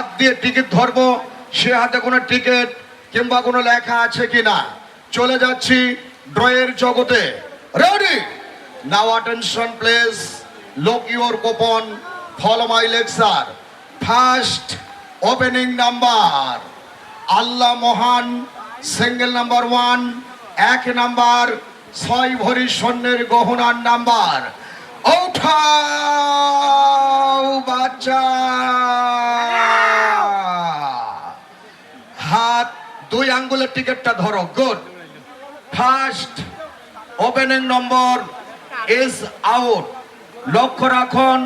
হাত দিয়ে টিকিট ধরবো, সে হাতে কোনো টিকিট কিংবা কোনো লেখা আছে কিনা চলে যাচ্ছি ড্রয়ের জগতে। Ready now attention place lock your গোপন follow my lecture first opening number আল্লাহ মহান সিঙ্গেল নাম্বার ওয়ান এক নাম্বার ছয় ভরি স্বর্ণের গহনার নাম্বার ওঠাও, বাচ্চা! হাত, দুই আঙ্গুলের টিকিটটা ধরো, good. First opening number is out লক্ষ্য রাখুন,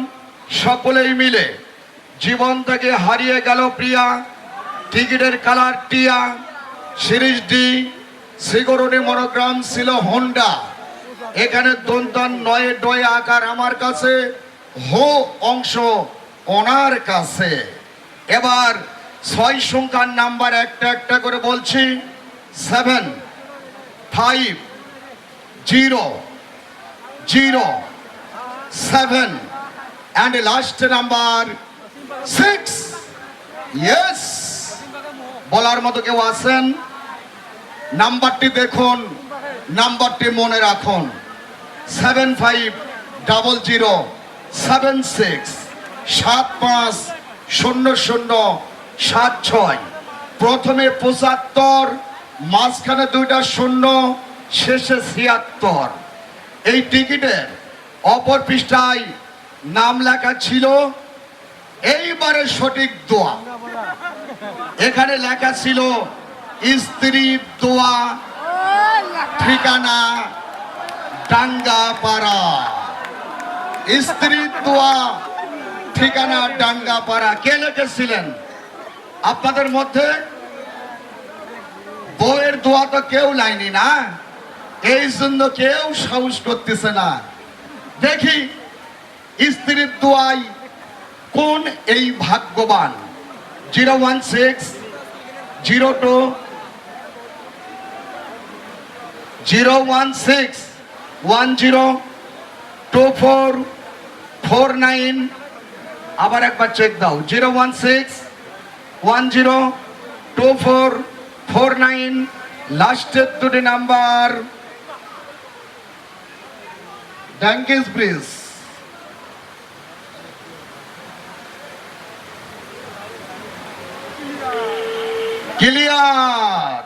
সকলেই মিলে। জীবন থেকে হারিয়ে গেল প্রিয়া, টিকিটের কালার টিয়া। সিরিজ ডি সিগরনি মনোগ্রাম ছিল হোন্ডা এখানে দন্তান নয় ডয় আকার আমার কাছে, হো অংশ ওনার কাছে। এবার ছয় সংখ্যার নাম্বার একটা একটা করে বলছি। Seven, five, zero zero, seven. And last number six yes বলার মতো কেউ আছেন? নাম্বারটি দেখুন, নাম্বারটি মনে রাখুন। Seven five, double zero, seven six, সাত পাঁচ, শূন্য শূন্য সাত ছয়। প্রথমে পঁচাত্তর, মাঝখানে দুইটা শূন্য, শেষে ছিয়াত্তর। এই টিকিটের অপর পৃষ্ঠায় নাম লেখা ছিল, এইবারে সঠিক দোয়া। এখানে লেখা ছিল, স্ত্রী দোয়া, ঠিকানা ডাঙ্গাপাড়া। স্ত্রীর দোয়া, ঠিকানা ডাঙ্গাপাড়া। কে লিখেছিলেন? আপনাদের মধ্যে বউয়ের দোয়া তো কেউ লাইনি না। এই জন্য কেউ সাহস করতেছে না। দেখি, স্ত্রীর দোয়াই কোন এই ভাগ্যবান? Zero one six, zero two, zero one six, one zero, two four four nine. আবার একবার চেক দাও, zero one six one zero two four four nine লাস্টের দুটি নাম্বার ড্যাঙ্কিস ব্রিজ ক্লিয়ার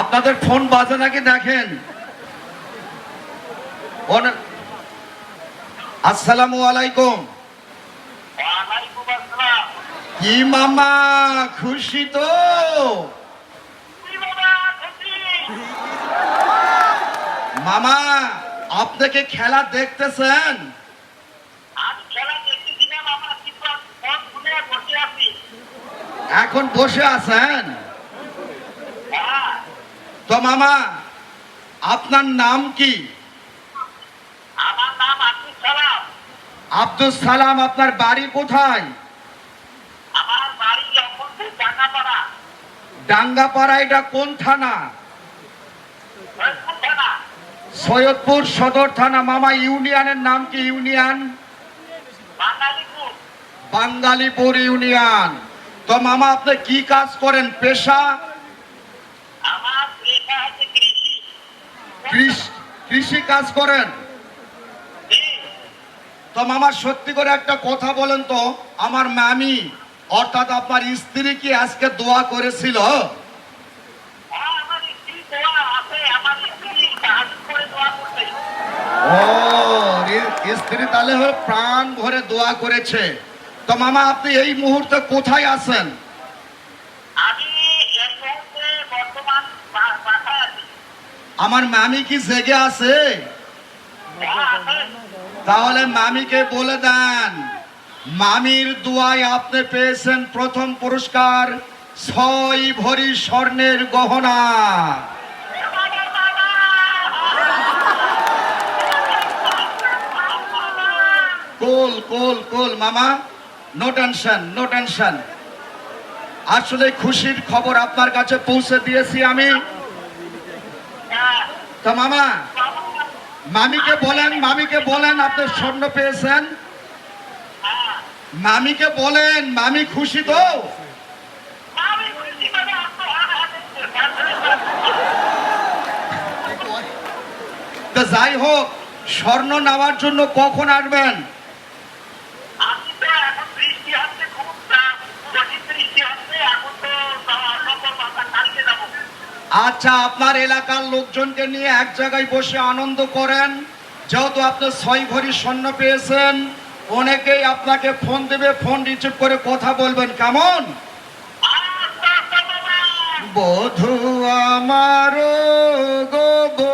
আপনাদের ফোন বাজে নাকি? দেখেন। আসসালামু আলাইকুম। কি মামা খুশি তো? মামা আপনাকে খেলা দেখতেছেন। এখন বসে আছেন? হ্যাঁ, তো মামা আপনার নাম কি আমার নাম আব্দুল সালাম। আব্দুল সালাম আপনার বাড়ি কোথায়? আমার বাড়ি ডাঙ্গাপাড়া, ডাঙ্গাপাড়া এটা কোন থানা? সৈয়দপুর সদর থানা। মামা ইউনিয়নের নাম কি ইউনিয়ন। বাঙ্গালীপুর। ইউনিয়ন। তো মামা আপনি কি কাজ করেন? পেশা? আমার পেশা হচ্ছে কৃষি। কাজ করেন? তো মামা সত্যি করে একটা কথা বলেন তো আমার মামি অর্থাৎ আপনার স্ত্রী কি আজকে দোয়া করেছিল হ্যাঁ, স্ত্রী। ও তাহলে প্রাণ ভরে দোয়া করেছে তো মামা আপনি এই মুহূর্তে কোথায় আছেন। আমার মামি কি জেগে হ্যাঁ, আছে। তাহলে মামিকে বলে দেন। মামির দুয়ায় আপনি পেয়েছেন প্রথম পুরস্কার, ছয় ভরি স্বর্ণের গহনা। কোল কোল কোল, মামা। নো টেনশন নো টেনশন আসলে খুশির খবর আপনার কাছে পৌঁছে দিয়েছি আমি। তো মামা মামিকে বলেন মামিকে বলেন, আপনি স্বর্ণ পেয়েছেন। মামিকে বলেন, মামি খুশি তো? আপনার যাই হোক, স্বর্ণ নেওয়ার জন্য কখন আসবেন? এখন আচ্ছা আপনার এলাকার লোকজনকে নিয়ে এক জায়গায় বসে আনন্দ করেন। যেহেতু আপনি ছয় ভরি স্বর্ণ পেয়েছেন অনেকেই আপনাকে ফোন দেবে ফোন রিসিভ করে কথা বলবেন। কেমন? আচ্ছা আচ্ছা বাবা বধু আমার গো।